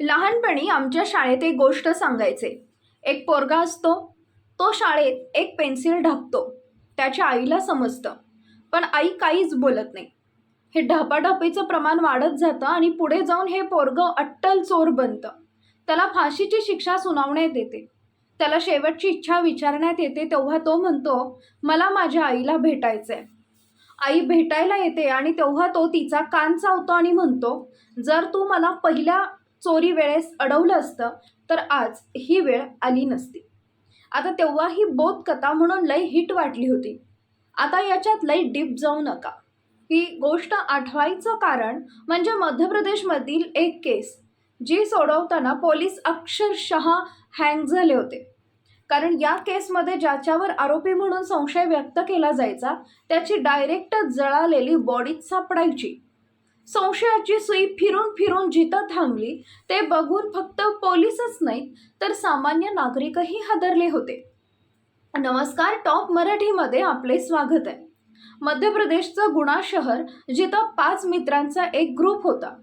लहानपणी आमच्या शाळेत एक गोष्ट सांगायचे. एक पोरगा असतो तो शाळेत एक पेन्सिल ढापतो त्याच्या आईला समजतं पण आई काहीच बोलत नाही. हे ढपाढपीचं प्रमाण वाढत जातं आणि पुढे जाऊन हे पोरगं अट्टल चोर बनतं. त्याला फाशीची शिक्षा सुनावण्यात येते. त्याला शेवटची इच्छा विचारण्यात येते तेव्हा तो म्हणतो मला माझ्या आईला भेटायचं आहे आई भेटायला येते आणि तेव्हा तो तिचा कान चावतो आणि म्हणतो जर तू मला पहिल्या चोरी वेळेस अडवलं असतं तर आज ही वेळ आली नसती. आता तेव्हा ही बोधकथा म्हणून लय हिट वाटली होती. आता याच्यात लय डीप जाऊ नका. ही गोष्ट आठवायचं कारण म्हणजे मध्य प्रदेशमधील एक केस जी सोडवताना पोलीस अक्षरशः हँग झाले होते. कारण या केसमध्ये ज्याच्यावर आरोपी म्हणून संशय व्यक्त केला जायचा त्याची डायरेक्ट जळालेली बॉडीत सापडायची. संशयाची सुई फिरून फिरून जिथं थांबली ते बघून फक्त पोलीसच नाहीत तर सामान्य नागरिकही हादरले होते. नमस्कार टॉप मराठीमध्ये आपले स्वागत आहे. मध्य प्रदेशचं गुणा शहर जिथं पाच मित्रांचा एक ग्रुप होता.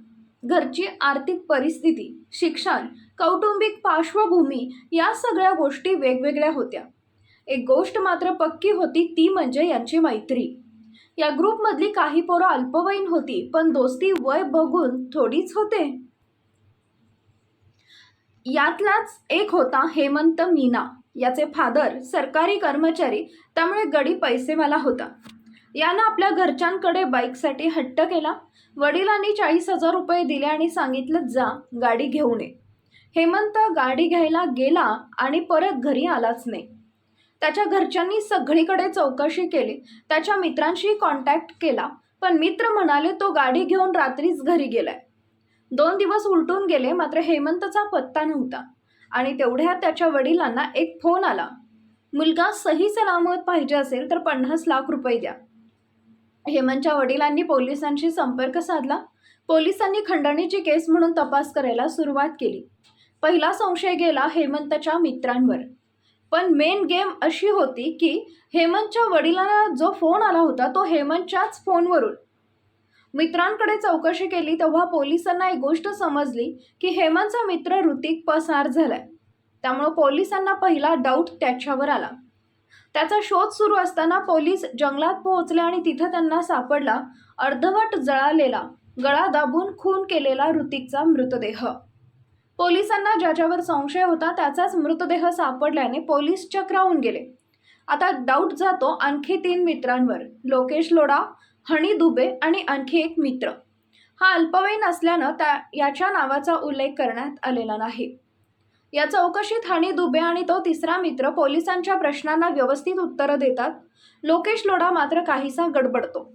घरची आर्थिक परिस्थिती शिक्षण कौटुंबिक पार्श्वभूमी या सगळ्या गोष्टी वेगवेगळ्या होत्या. एक गोष्ट मात्र पक्की होती ती म्हणजे यांची मैत्री. या ग्रुपमधली काही पोरं अल्पवयीन होती पण दोस्ती वय बघून थोडीच होते. यातलाच एक होता हेमंत मीना. याचे फादर सरकारी कर्मचारी त्यामुळे गडी पैसेवाला होता. यानं आपल्या घरच्यांकडे बाईकसाठी हट्ट केला. वडिलांनी चाळीस हजार रुपये दिले आणि सांगितलं जा गाडी घेऊन ये. हेमंत गाडी घ्यायला गेला आणि परत घरी आलाच नाही. त्याच्या घरच्यांनी सगळीकडे चौकशी केली. त्याच्या मित्रांशी कॉन्टॅक्ट केला. पण मित्र म्हणाले तो गाडी घेऊन रात्रीच घरी गेलाय. दोन दिवस उलटून गेले मात्र हेमंतचा पत्ता नव्हता. आणि तेवढ्या त्याच्या वडिलांना एक फोन आला. मुलगा सही सलामत पाहिजे असेल तर पन्नास लाख रुपये द्या. हेमंतच्या वडिलांनी पोलिसांशी संपर्क साधला. पोलिसांनी खंडणीची केस म्हणून तपास करायला सुरुवात केली. पहिला संशय गेला हेमंतच्या मित्रांवर. पण मेन गेम अशी होती की हेमंतच्या वडिलांना जो फोन आला होता तो हेमंतच्याच फोनवरून मित्रांकडे चौकशी केली तेव्हा पोलिसांना एक गोष्ट समजली की हेमंतचा मित्र ऋतिक पसार झालाय. त्यामुळं पोलिसांना पहिला डाऊट त्याच्यावर आला. त्याचा शोध सुरू असताना पोलीस जंगलात पोहोचले आणि तिथं त्यांना सापडला अर्धवट जळालेला गळा दाबून खून केलेला ऋतिकचा मृतदेह. पोलिसांना ज्याच्यावर संशय होता त्याचाच मृतदेह सापडल्याने पोलीस चक्रावून गेले. आता डाऊट जातो आणखी तीन मित्रांवर. लोकेश लोडा हणी दुबे आणि आणखी एक मित्र. हा अल्पवयीन असल्यानं त्या याच्या नावाचा उल्लेख करण्यात आलेला नाही. या चौकशीत हणी दुबे आणि तो तिसरा मित्र पोलिसांच्या प्रश्नांना व्यवस्थित उत्तरं देतात. लोकेश लोढा मात्र काहीसा गडबडतो.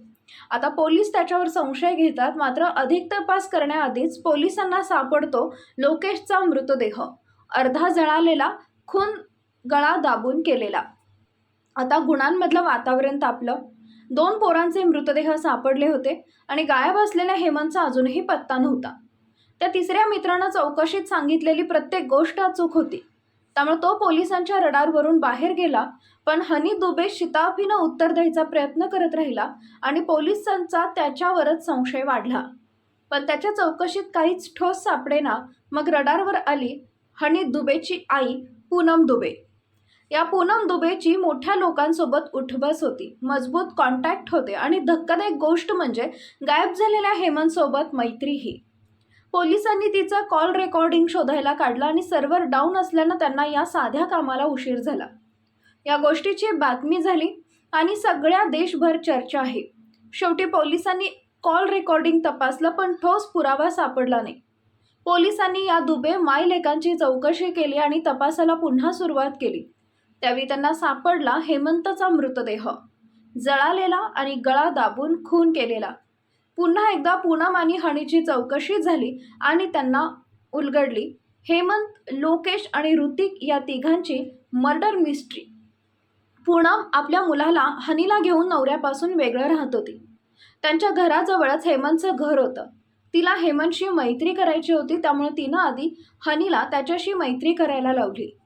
आता पोलीस त्याच्यावर संशय घेतात मात्र अधिक तपास करण्याआधीच पोलिसांना सापडतो लोकेशचा मृतदेह. अर्धा जळालेला खून गळा दाबून केलेला. आता गुणांमधलं वातावरण तापलं. दोन पोरांचे मृतदेह सापडले होते आणि गायब असलेल्या हेमंतचा अजूनही पत्ता नव्हता. त्या तिसऱ्या मित्रानं चौकशीत सांगितलेली प्रत्येक गोष्ट अचूक होती. त्यामुळे तो पोलिसांच्या रडारवरून बाहेर गेला पण हनी दुबे शिताफीनं उत्तर द्यायचा प्रयत्न करत राहिला आणि पोलिसांचा त्याच्यावरच संशय वाढला. पण त्याच्या चौकशीत काहीच ठोस सापडेना मग रडारवर आली हनी दुबेची आई पूनम दुबे. या पूनम दुबेची मोठ्या लोकांसोबत उठबस होती मजबूत कॉन्टॅक्ट होते आणि धक्कादायक गोष्ट म्हणजे गायब झालेल्या हेमंतसोबत मैत्रीही पोलिसांनी तिचा कॉल रेकॉर्डिंग शोधायला काढला आणि सर्व्हर डाऊन असल्यानं त्यांना या साध्या कामाला उशीर झाला. या गोष्टीची बातमी झाली आणि सगळ्या देशभर चर्चा आहे. शेवटी पोलिसांनी कॉल रेकॉर्डिंग तपासलं पण ठोस पुरावा सापडला नाही. पोलिसांनी या दुबे मायलेकांची चौकशी केली आणि तपासाला पुन्हा सुरुवात केली. त्यावेळी त्यांना सापडला हेमंतचा मृतदेह. जळालेला आणि गळा दाबून खून केलेला. पुन्हा एकदा पूनम आणि हनीची चौकशी झाली आणि त्यांना उलगडली. हेमंत लोकेश आणि ऋतिक या तिघांची मर्डर मिस्ट्री. पूनम आपल्या मुलाला हनीला घेऊन नवऱ्यापासून वेगळं राहत होती. त्यांच्या घराजवळच हेमंतचं घर होतं. तिला हेमंतशी मैत्री करायची होती त्यामुळे तिनं आधी हनीला त्याच्याशी मैत्री करायला लावली.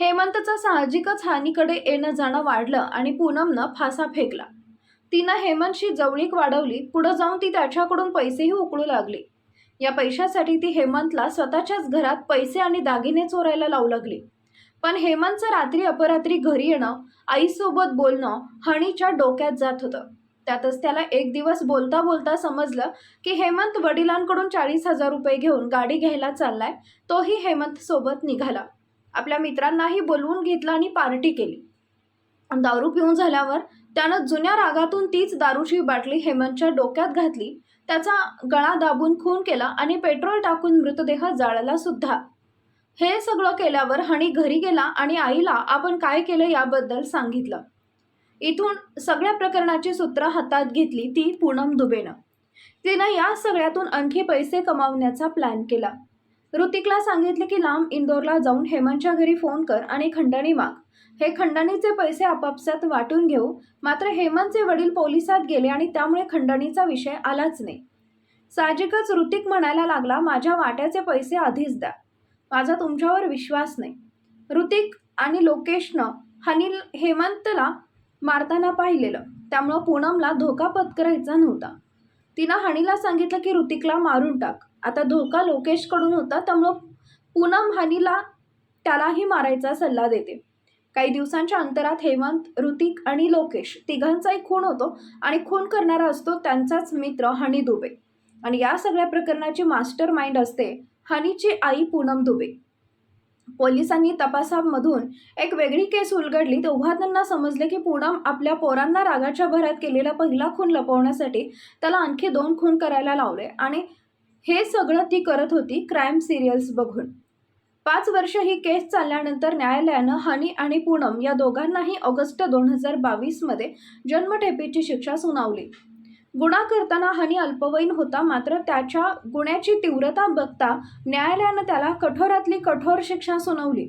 हेमंतचं साहजिकच हानीकडे येणं जाणं वाढलं आणि पूनमनं फासा फेकला. तिनं हेमंतशी जवळीक वाढवली पुढं जाऊन ती त्याच्याकडून पैसेही उकळू लागली. या पैशासाठी ती हेमंतला स्वतःच्याच घरात पैसे आणि दागिने चोरायला लावू लागली. पण हेमंतचं रात्री अपरात्री घरी येणं आईसोबत बोलणं हणीच्या डोक्यात जात होतं. त्यातच त्याला एक दिवस बोलता बोलता समजलं की हेमंत वडिलांकडून चाळीस हजार रुपये घेऊन गाडी घ्यायला चाललाय तोही हेमंत सोबत निघाला. आपल्या मित्रांनाही बोलवून घेतला आणि पार्टी केली. दारू पिऊन झाल्यावर त्यानं जुन्या रागातून तीच दारूची बाटली हेमंतच्या डोक्यात घातली. त्याचा गळा दाबून खून केला आणि पेट्रोल टाकून मृतदेह जाळला सुद्धा. हे सगळं केल्यावर हणी घरी गेला आणि आईला आपण काय केलं याबद्दल सांगितलं. इथून सगळ्या प्रकरणाची सूत्र हातात घेतली ती पूनम दुबेनं. तिनं या सगळ्यातून आणखी पैसे कमावण्याचा प्लॅन केला. ऋतिकला सांगितले की लांब इंदोरला जाऊन हेमंतच्या घरी फोन कर आणि खंडणी माग. हे खंडणीचे पैसे आपापसात वाटून घेऊ मात्र हेमंतचे वडील पोलिसात गेले आणि त्यामुळे खंडणीचा विषय आलाच नाही. साहजिकच ऋतिक म्हणायला लागला माझ्या वाट्याचे पैसे आधीच द्या. माझा तुमच्यावर विश्वास नाही. ऋतिक आणि लोकेशनं हनील हेमंतला मारताना पाहिलेलं. त्यामुळं पूनमला धोका पत्करायचा नव्हता. तिनं हनीला सांगितलं की ऋतिकला मारून टाक. आता धोका लोकेशकडून होता त्यामुळं पूनम हनीला त्यालाही मारायचा सल्ला देते. काही दिवसांच्या अंतरात हेमंत ऋतिक आणि लोकेश तिघांचाही खून होतो आणि खून करणारा असतो त्यांचाच मित्र हनी दुबे. आणि या सगळ्या प्रकरणाची मास्टर माइंड असते हनीची आई पूनम दुबे. पोलिसांनी तपासामधून एक वेगळी केस उलगडली तेव्हा त्यांना समजले की पूनम आपल्या पोरांना रागाच्या भरात केलेला पहिला खून लपवण्यासाठी त्याला आणखी दोन खून करायला लावले आणि हे सगळं ती करत होती क्राईम सिरियल्स बघून. पाच वर्ष ही केस चालल्यानंतर न्यायालयानं हनी आणि पूनम या दोघांनाही ऑगस्ट दोन हजार बावीसमध्ये जन्मठेपेची शिक्षा सुनावली. गुन्हा करताना हनी अल्पवयीन होता मात्र त्याच्या गुन्ह्याची तीव्रता बघता न्यायालयानं त्याला कठोरातली कठोर शिक्षा सुनावली.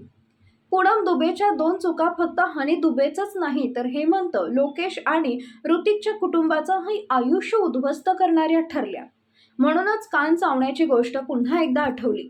पूनम दुबेच्या दोन चुका फक्त हनी दुबेचंच नाही तर हेमंत लोकेश आणि ऋतिकच्या कुटुंबाचंही आयुष्य उद्ध्वस्त करणाऱ्या ठरल्या. म्हणूनच कान चावण्याची गोष्ट पुन्हा एकदा आठवली.